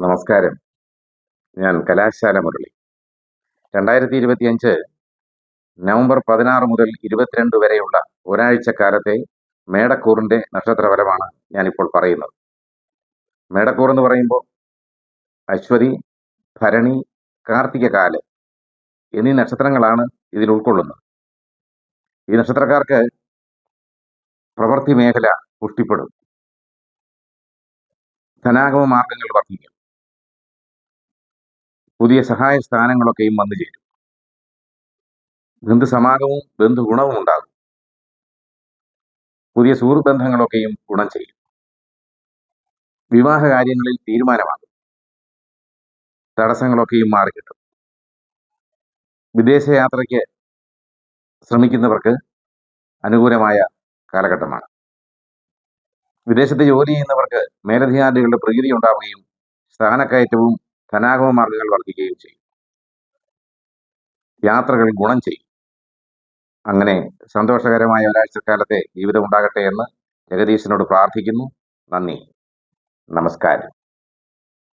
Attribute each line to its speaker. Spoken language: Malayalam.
Speaker 1: നമസ്കാരം. ഞാൻ കലാശാല മുരളി. രണ്ടായിരത്തി ഇരുപത്തിയഞ്ച് നവംബർ പതിനാറ് മുതൽ ഇരുപത്തിരണ്ട് വരെയുള്ള ഒരാഴ്ചക്കാലത്തെ മേടക്കൂറിന്റെ നക്ഷത്രഫലമാണ് ഞാനിപ്പോൾ പറയുന്നത്. മേടക്കൂർ എന്ന് പറയുമ്പോൾ അശ്വതി ഭരണി കാർത്തിക കാൽ എന്നീ നക്ഷത്രങ്ങളാണ് ഇതിൽ ഉൾക്കൊള്ളുന്നത്. ഈ നക്ഷത്രക്കാർക്ക് പ്രവൃത്തി മേഖല പുഷ്ടിപ്പെടും. ധനാഗമ മാർഗങ്ങൾ വർദ്ധിക്കും. പുതിയ സഹായ സ്ഥാനങ്ങളൊക്കെയും വന്നു ചേരും. ബന്ധുസമാഗമവും ബന്ധുഗുണവും ഉണ്ടാകും. പുതിയ സുഹൃത്ത് ബന്ധങ്ങളൊക്കെയും ഗുണം ചെയ്യും. വിവാഹ കാര്യങ്ങളിൽ തീരുമാനമാകും. തടസ്സങ്ങളൊക്കെയും മാറിക്കിട്ടും. വിദേശയാത്രയ്ക്ക് ശ്രമിക്കുന്നവർക്ക് അനുകൂലമായ കാലഘട്ടമാണ്. വിദേശത്ത് ജോലി ചെയ്യുന്നവർക്ക് മേലധികാരികളുടെ പ്രീതി ഉണ്ടാവുകയും സ്ഥാനക്കയറ്റവും ധനാഗമ മാർഗങ്ങൾ വർദ്ധിക്കുകയും ചെയ്യും. യാത്രകൾ ഗുണം ചെയ്യും. അങ്ങനെ സന്തോഷകരമായ ഒരാഴ്ചക്കാലത്തെ ജീവിതം ഉണ്ടാകട്ടെ എന്ന് ജഗദീശനോട് പ്രാർത്ഥിക്കുന്നു. നന്ദി. നമസ്കാരം.